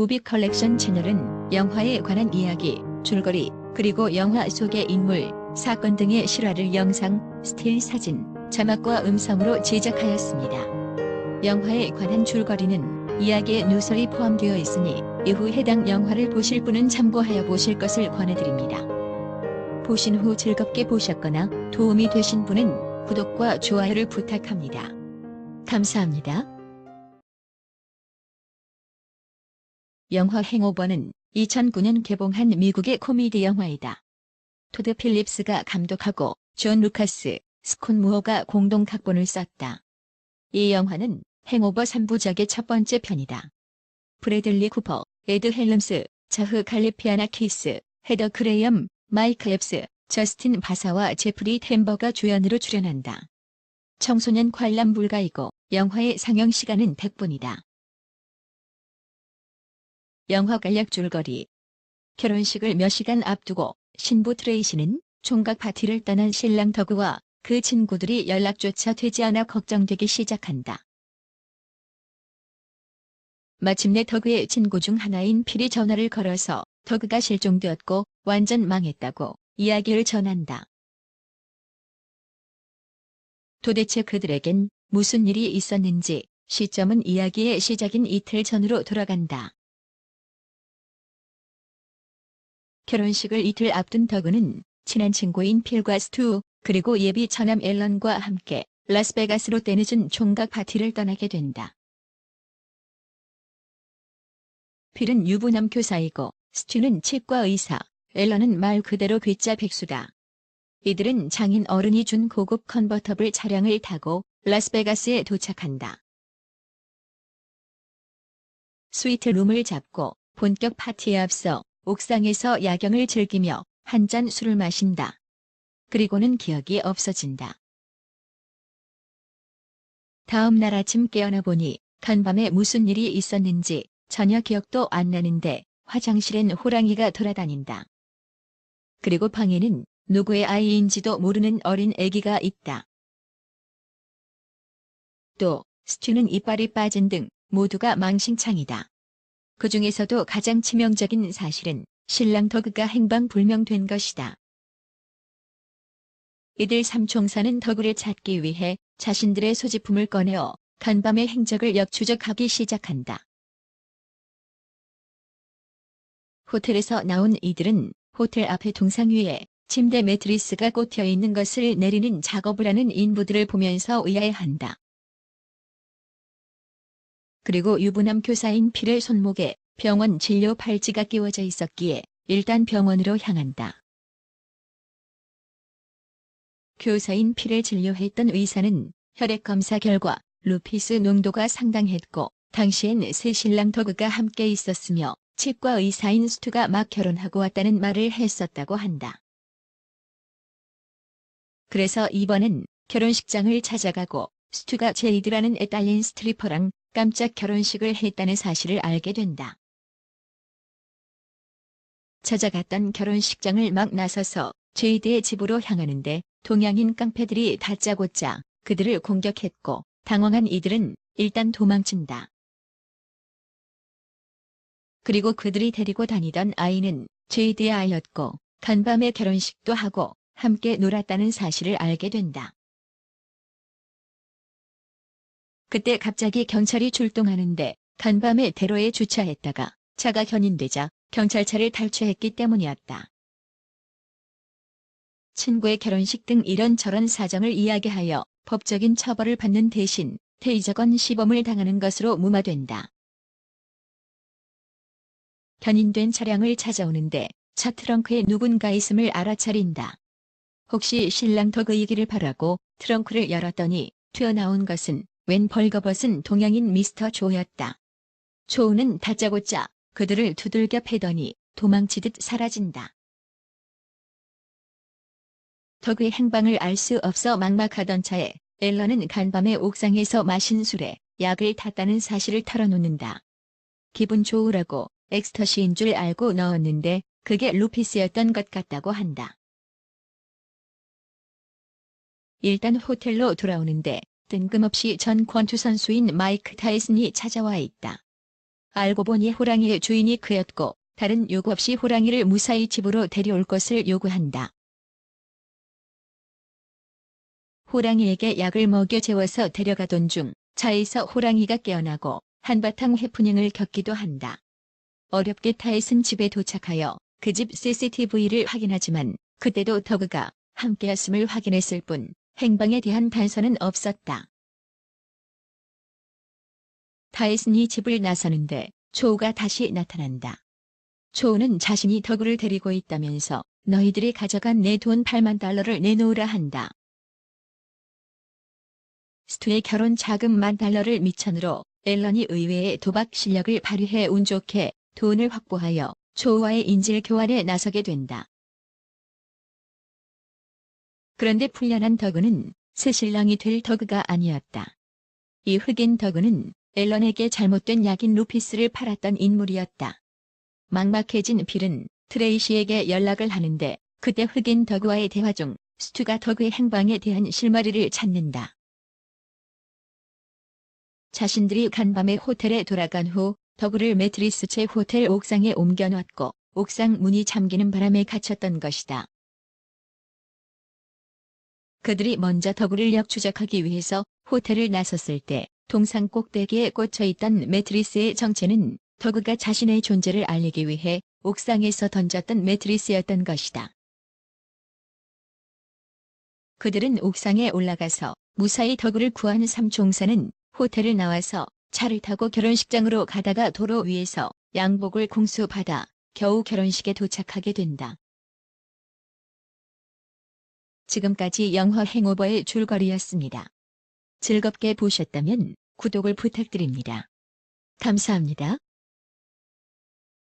무비 컬렉션 채널은 영화에 관한 이야기, 줄거리, 그리고 영화 속의 인물, 사건 등의 실화를 영상, 스틸 사진, 자막과 음성으로 제작하였습니다. 영화에 관한 줄거리는 이야기의 누설이 포함되어 있으니 이후 해당 영화를 보실 분은 참고하여 보실 것을 권해드립니다. 보신 후 즐겁게 보셨거나 도움이 되신 분은 구독과 좋아요를 부탁합니다. 감사합니다. 영화 행오버는 2009년 개봉한 미국의 코미디 영화이다. 토드 필립스가 감독하고 존 루카스, 스콘 무어가 공동 각본을 썼다. 이 영화는 행오버 3부작의 첫 번째 편이다. 브래들리 쿠퍼, 에드 헬름스, 자흐 칼리피아나 키스, 헤더 크레이엄, 마이크 앱스, 저스틴 바사와 제프리 템버가 주연으로 출연한다. 청소년 관람 불가이고 영화의 상영 시간은 100분이다. 영화 간략 줄거리 결혼식을 몇 시간 앞두고 신부 트레이시는 총각 파티를 떠난 신랑 더그와 그 친구들이 연락조차 되지 않아 걱정되기 시작한다. 마침내 더그의 친구 중 하나인 필이 전화를 걸어서 더그가 실종되었고 완전 망했다고 이야기를 전한다. 도대체 그들에겐 무슨 일이 있었는지 시점은 이야기의 시작인 이틀 전으로 돌아간다. 결혼식을 이틀 앞둔 더그는 친한 친구인 필과 스투, 그리고 예비 처남 앨런과 함께 라스베가스로 때늦은 총각 파티를 떠나게 된다. 필은 유부남 교사이고 스튜는 치과 의사, 앨런은 말 그대로 괴짜 백수다. 이들은 장인 어른이 준 고급 컨버터블 차량을 타고 라스베가스에 도착한다. 스위트 룸을 잡고 본격 파티에 앞서 옥상에서 야경을 즐기며 한 잔 술을 마신다. 그리고는 기억이 없어진다. 다음 날 아침 깨어나 보니 간밤에 무슨 일이 있었는지 전혀 기억도 안 나는데 화장실엔 호랑이가 돌아다닌다. 그리고 방에는 누구의 아이인지도 모르는 어린 아기가 있다. 또 스튜는 이빨이 빠진 등 모두가 망신창이다. 그 중에서도 가장 치명적인 사실은 신랑 더그가 행방불명된 것이다. 이들 삼총사는 더그를 찾기 위해 자신들의 소지품을 꺼내어 간밤의 행적을 역추적하기 시작한다. 호텔에서 나온 이들은 호텔 앞의 동상 위에 침대 매트리스가 꽂혀 있는 것을 내리는 작업을 하는 인부들을 보면서 의아해한다. 그리고 유부남 교사인 필의 손목에 병원 진료 팔찌가 끼워져 있었기에 일단 병원으로 향한다. 교사인 필을 진료했던 의사는 혈액 검사 결과 루피스 농도가 상당했고 당시엔 새 신랑 더그가 함께 있었으며 치과 의사인 스투가 막 결혼하고 왔다는 말을 했었다고 한다. 그래서 이번엔 결혼식장을 찾아가고 스투가 제이드라는 애 딸린 스트리퍼랑 깜짝 결혼식을 했다는 사실을 알게 된다. 찾아갔던 결혼식장을 막 나서서 제이드의 집으로 향하는데 동양인 깡패들이 다짜고짜 그들을 공격했고 당황한 이들은 일단 도망친다. 그리고 그들이 데리고 다니던 아이는 제이드의 아이였고 간밤에 결혼식도 하고 함께 놀았다는 사실을 알게 된다. 그때 갑자기 경찰이 출동하는데 간밤에 대로에 주차했다가 차가 견인되자 경찰차를 탈취했기 때문이었다. 친구의 결혼식 등 이런저런 사정을 이야기하여 법적인 처벌을 받는 대신 테이저건 시범을 당하는 것으로 무마된다. 견인된 차량을 찾아오는데 차 트렁크에 누군가 있음을 알아차린다. 혹시 신랑 더그이기를 바라고 트렁크를 열었더니 튀어나온 것은 웬 벌거벗은 동양인 미스터 조였다. 조우는 다짜고짜 그들을 두들겨 패더니 도망치듯 사라진다. 더그의 행방을 알 수 없어 막막하던 차에 앨런은 간밤에 옥상에서 마신 술에 약을 탔다는 사실을 털어놓는다. 기분 좋으라고 엑스터시인 줄 알고 넣었는데 그게 루피스였던 것 같다고 한다. 일단 호텔로 돌아오는데 뜬금없이 전 권투 선수인 마이크 타이슨이 찾아와 있다. 알고 보니 호랑이의 주인이 그였고 다른 요구 없이 호랑이를 무사히 집으로 데려올 것을 요구한다. 호랑이에게 약을 먹여 재워서 데려가던 중 차에서 호랑이가 깨어나고 한바탕 해프닝을 겪기도 한다. 어렵게 타이슨 집에 도착하여 그 집 CCTV를 확인하지만 그때도 더그가 함께였음을 확인했을 뿐 행방에 대한 단서는 없었다. 타이슨이 집을 나서는데 초우가 다시 나타난다. 초우는 자신이 더그를 데리고 있다면서 너희들이 가져간 내 돈 8만 달러를 내놓으라 한다. 스투의 결혼 자금 만 달러를 미천으로 앨런이 의외의 도박 실력을 발휘해 운 좋게 돈을 확보하여 초우와의 인질 교환에 나서게 된다. 그런데 풀려난 더그는 새 신랑이 될 더그가 아니었다. 이 흑인 더그는 앨런에게 잘못된 약인 루피스를 팔았던 인물이었다. 막막해진 빌은 트레이시에게 연락을 하는데 그때 흑인 더그와의 대화 중 스투가 더그의 행방에 대한 실마리를 찾는다. 자신들이 간밤에 호텔에 돌아간 후 더그를 매트리스 채 호텔 옥상에 옮겨놨고 옥상 문이 잠기는 바람에 갇혔던 것이다. 그들이 먼저 더그를 역추적하기 위해서 호텔을 나섰을 때 동상 꼭대기에 꽂혀 있던 매트리스의 정체는 더그가 자신의 존재를 알리기 위해 옥상에서 던졌던 매트리스였던 것이다. 그들은 옥상에 올라가서 무사히 더그를 구한 삼총사는 호텔을 나와서 차를 타고 결혼식장으로 가다가 도로 위에서 양복을 공수받아 겨우 결혼식에 도착하게 된다. 지금까지 영화 행오버의 줄거리였습니다. 즐겁게 보셨다면 구독을 부탁드립니다. 감사합니다.